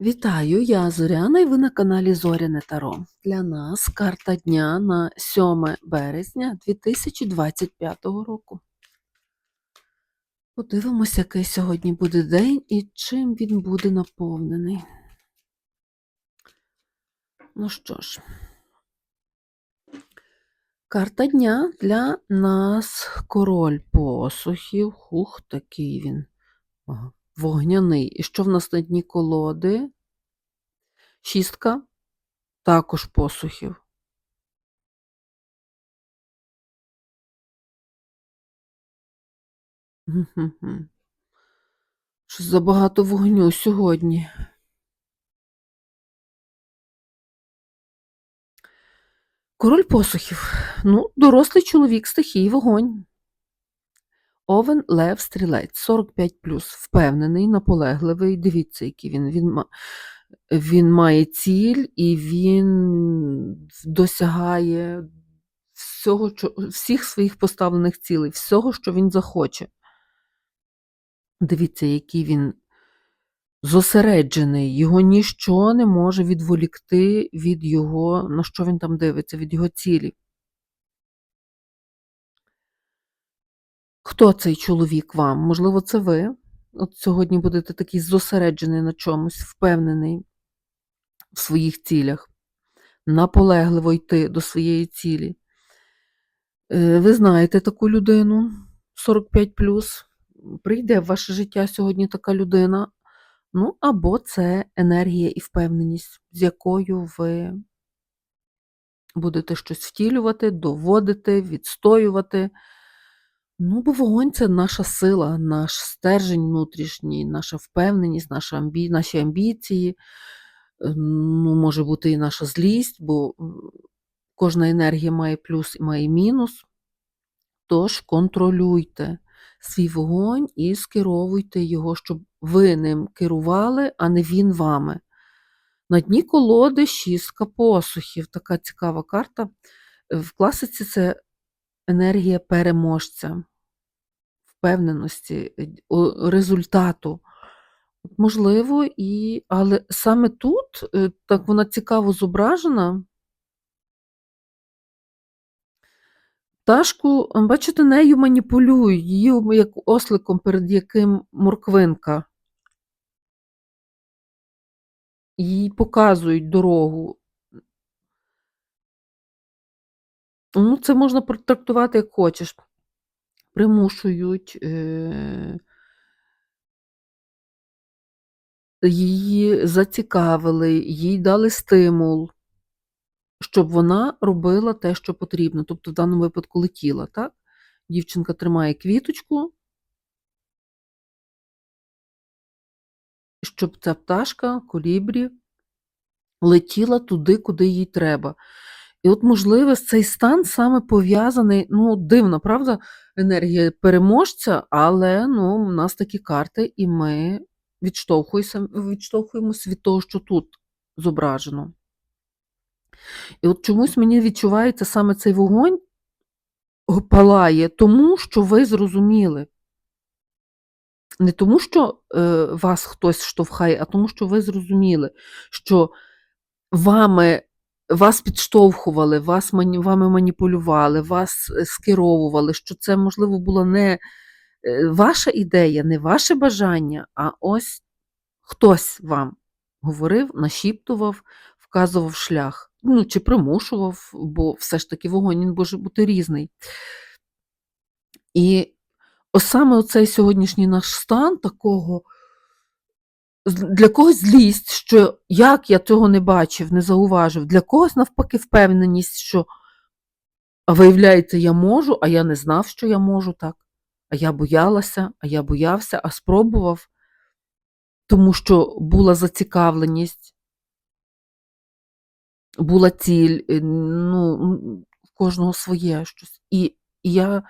Вітаю, я Зоряна і ви на каналі Зоряне Таро. Для нас карта дня на 7 березня 2025 року. Подивимося, який сьогодні буде день і чим він буде наповнений. Ну що ж, карта дня для нас король посухів. Хух, такий він. Вогняний. І що в нас на дні колоди? Шістка, також посухів. Щось забагато вогню сьогодні. Король посухів. Ну, дорослий чоловік, стихії, вогонь. Овен Лев Стрілець, 45 впевнений, наполегливий. Дивіться, який він. Він, він має ціль і він досягає всього, всіх своїх поставлених цілей, всього, що він захоче. Дивіться, який він зосереджений, його ніщо не може відволікти від його, на що він там дивиться, від його цілі. Хто цей чоловік вам? Можливо, це ви. От сьогодні будете такий зосереджений на чомусь, впевнений в своїх цілях, наполегливо йти до своєї цілі. Е, Ви знаєте таку людину 45 прийде в ваше життя сьогодні така людина. Ну, або це енергія і впевненість, з якою ви будете щось втілювати, доводити, відстоювати. Ну, бо вогонь це наша сила, наш стержень внутрішній, наша впевненість, наша амбі... наші амбіції. Е, Ну, може бути і наша злість, бо кожна енергія має плюс і має мінус. Тож контролюйте свій вогонь і скеровуйте його, щоб ви ним керували, а не він вами. На дні колоди шістка посухів. Така цікава карта. В класиці це енергія переможця, впевненості, результату. Можливо, і... але саме тут е, так вона цікаво зображена. Пташку, бачите, нею маніпулюють, її як осликом, перед яким морквинка. Їй показують дорогу. Ну, це можна трактувати як хочеш. Примушують е... її зацікавили, їй дали стимул, щоб вона робила те, що потрібно. Тобто, в даному випадку летіла, так? Дівчинка тримає квіточку, щоб ця пташка, колібрі, летіла туди, куди їй треба. І от, можливо, цей стан саме пов'язаний, ну, дивно, правда, енергія переможця, але ну, у нас такі карти, і ми відштовхуємося, відштовхуємося від того, що тут зображено. І от чомусь мені відчувається саме цей вогонь палає, тому що ви зрозуміли. Не тому, що е, вас хтось штовхає, а тому, що ви зрозуміли, що вами вас підштовхували, вас вами маніпулювали, вас е, скеровували, що це, можливо, була не е, ваша ідея, не ваше бажання, а ось хтось вам говорив, нашіптував, вказував шлях. Ну, чи примушував, бо все ж таки вогонь він може бути різний. І ось саме оцей сьогоднішній наш стан такого для когось злість, що як я цього не бачив, не зауважив, для когось, навпаки, впевненість, що виявляється, я можу, а я не знав, що я можу так. А я боялася, а я боявся, а спробував, тому що була зацікавленість, була ціль, е, ну, в кожного своє щось. І, і я,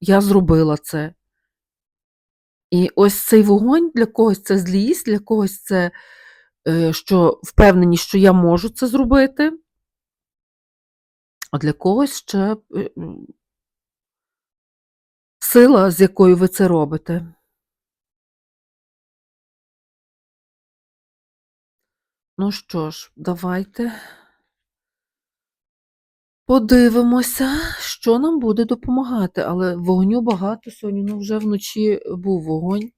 я зробила це. І ось цей вогонь для когось це злість, для когось це е, що впевненість, що я можу це зробити, а для когось ще е, сила, з якою ви це робите. Ну що ж, давайте подивимося, що нам буде допомагати. Але вогню багато сьогодні. Ну, вже вночі був вогонь,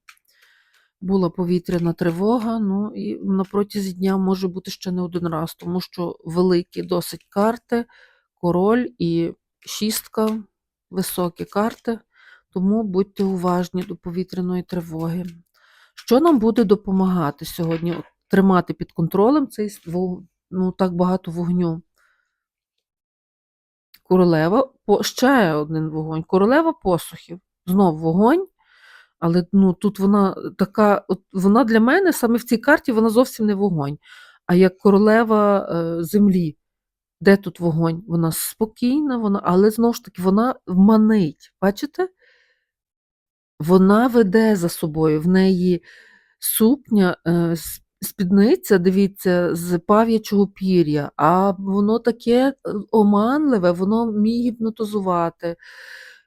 була повітряна тривога. Ну і на протязі дня може бути ще не один раз, тому що великі досить карти, король і шістка, високі карти. Тому будьте уважні до повітряної тривоги. Що нам буде допомагати сьогодні? Тримати під контролем цей ну, так багато вогню. Королева, ще один вогонь. Королева посухів. Знов вогонь, але ну, тут вона така, от вона для мене саме в цій карті вона зовсім не вогонь, а як королева е, землі. Де тут вогонь? Вона спокійна, вона, але знову ж таки вона манить. Бачите? Вона веде за собою, в неї сукня, е, спідниця, дивіться, з пав'ячого пір'я, а воно таке е, оманливе, воно вміє гіпнотизувати.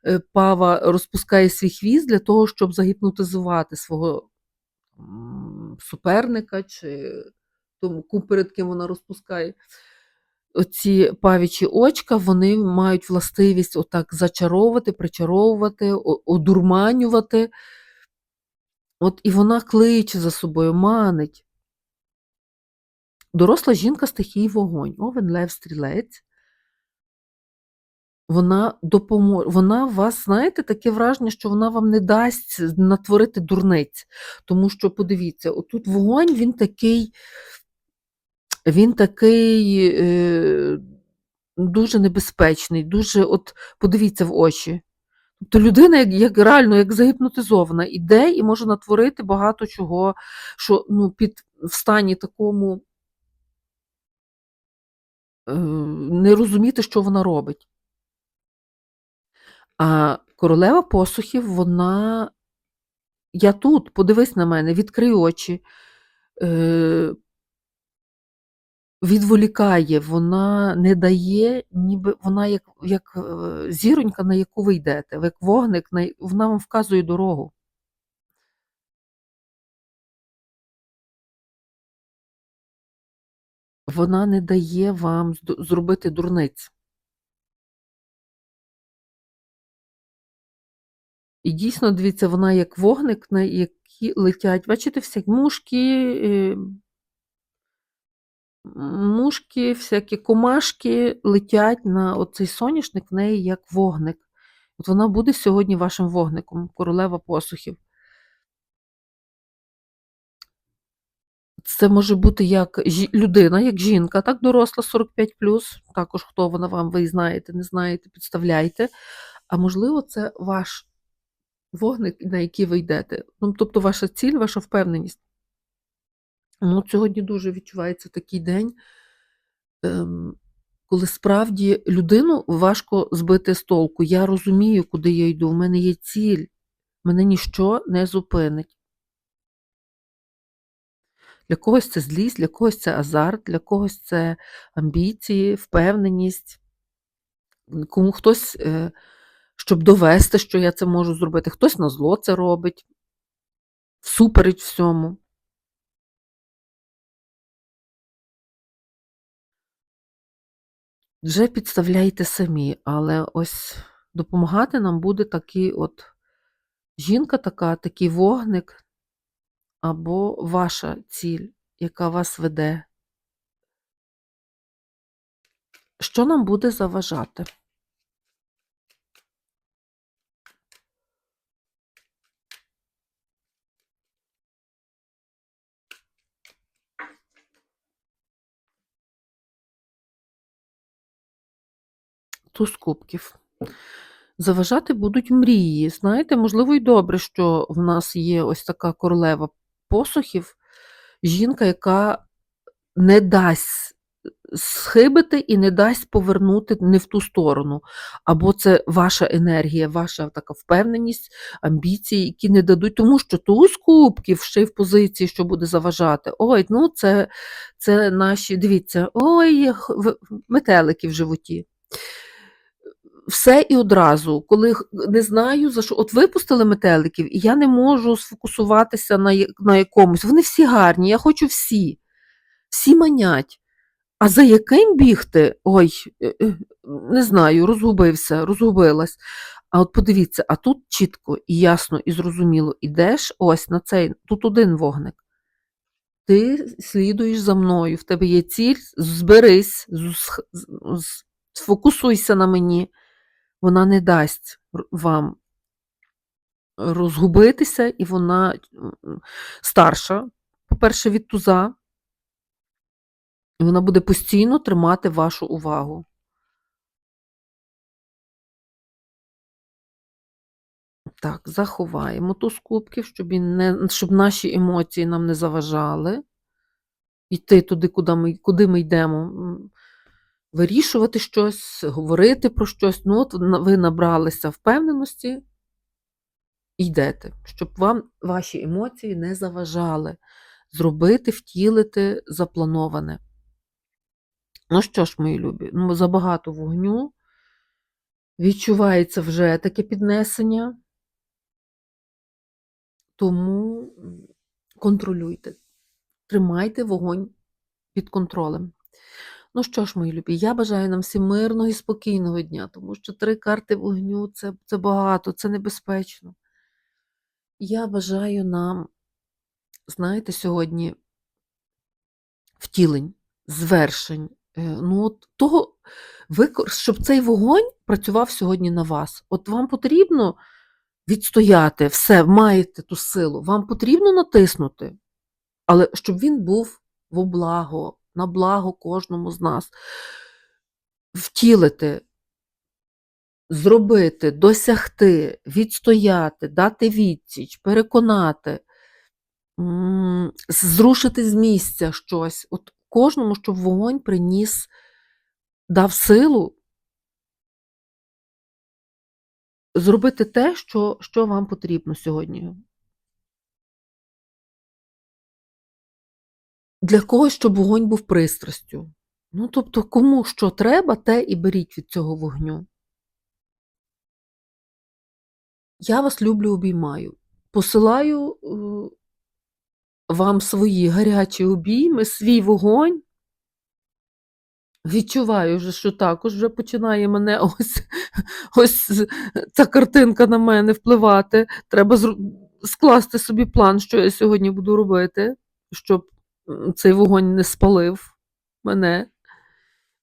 Е, Пава розпускає свій хвіст для того, щоб загіпнотизувати свого суперника чи тому, перед ким вона розпускає. Оці павічі очка, вони мають властивість отак зачаровувати, причаровувати, одурманювати. От і вона кличе за собою, манить. Доросла жінка стихії вогонь. Овен Лев Стрілець. Вона допоможе. Вона вас, знаєте, таке враження, що вона вам не дасть натворити дурниць. Тому що, подивіться, отут вогонь, він такий, він такий е, дуже небезпечний, дуже, от подивіться в очі. Тобто людина, як, як реально як загіпнотизована, іде і може натворити багато чого, що ну, під, в стані такому не розуміти, що вона робить. А королева посухів, вона. Я тут, подивись на мене, відкрий очі, е, відволікає, вона не дає, ніби вона як, як е, зіронька, на яку ви йдете, як вогник, на, вона вам вказує дорогу. Вона не дає вам зробити дурниць. І дійсно, дивіться, вона як вогник, на які летять. Бачите, всякі мушки, е, мушки, всякі комашки летять на оцей соняшник в неї як вогник. От вона буде сьогодні вашим вогником, королева посухів. Це може бути як людина, як жінка, так, доросла 45 також хто вона вам, ви знаєте, не знаєте, підставляйте. А можливо, це ваш вогник, на який ви йдете. Ну, тобто ваша ціль, ваша впевненість. Ну, сьогодні дуже відчувається такий день, ем, коли справді людину важко збити з толку. Я розумію, куди я йду, в мене є ціль, мене ніщо не зупинить. Для когось це злість, для когось це азарт, для когось це амбіції, впевненість. Кому хтось, е, щоб довести, що я це можу зробити, хтось на зло це робить, всупереч всьому. Вже підставляйте самі, але ось допомагати нам буде такий от жінка така, такий вогник, або ваша ціль, яка вас веде. Що нам буде заважати? Туз кубків. Заважати будуть мрії. Знаєте, можливо, і добре, що в нас є ось така королева посухів, жінка, яка не дасть схибити і не дасть повернути не в ту сторону. Або це ваша енергія, ваша така впевненість, амбіції, які не дадуть, тому що туз кубків ще й в позиції, що буде заважати. Ой, ну це, це наші, дивіться, ой, метелики в животі все і одразу, коли не знаю за що, от випустили метеликів, і я не можу сфокусуватися на, на якомусь. Вони всі гарні, я хочу всі. всі манять. А за яким бігти? Ой, е, е, не знаю, розгубився, розгубилась. А от подивіться, а тут чітко і ясно, і зрозуміло, ідеш ось на цей, тут один вогник. Ти слідуєш за мною, в тебе є ціль, зберись, сфокусуйся на мені. Вона не дасть вам розгубитися, і вона старша, по-перше, від туза, і вона буде постійно тримати вашу увагу. Так, заховаємо туз кубків, щоб, не, щоб наші емоції нам не заважали. Йти туди, куди ми, куди ми йдемо, вирішувати щось, говорити про щось. Ну, от ви набралися впевненості йдете, щоб вам ваші емоції не заважали зробити, втілити заплановане. Ну що ж, мої любі, ну, забагато вогню. Відчувається вже таке піднесення. Тому контролюйте, тримайте вогонь під контролем. Ну що ж, мої любі, я бажаю нам всім мирного і спокійного дня, тому що три карти вогню це, це багато, це небезпечно. Я бажаю нам, знаєте, сьогодні втілень, звершень. е, Ну, от того, щоб цей вогонь працював сьогодні на вас. От вам потрібно відстояти все, маєте ту силу, вам потрібно натиснути, але щоб він був во благо, на благо кожному з нас. Втілити, зробити, досягти, відстояти, дати відсіч, переконати, зрушити з місця щось. От кожному, щоб вогонь приніс, дав силу зробити те, що, що вам потрібно сьогодні. Для когось, щоб вогонь був пристрастю. Ну, тобто, кому що треба, те і беріть від цього вогню. Я вас люблю, обіймаю. Посилаю е, вам свої гарячі обійми, свій вогонь. Відчуваю вже, що також вже починає мене ось, ось ця картинка на мене впливати. Треба скласти собі план, що я сьогодні буду робити, щоб цей вогонь не спалив мене.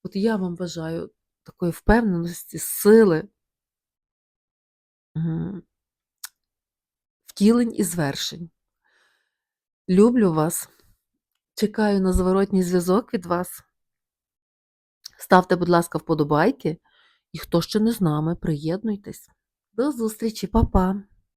От я вам бажаю такої впевненості, сили, втілень і звершень. Люблю вас. Чекаю на зворотній зв'язок від вас. Ставте, будь ласка, вподобайки. І хто ще не з нами, приєднуйтесь. До зустрічі, па-па!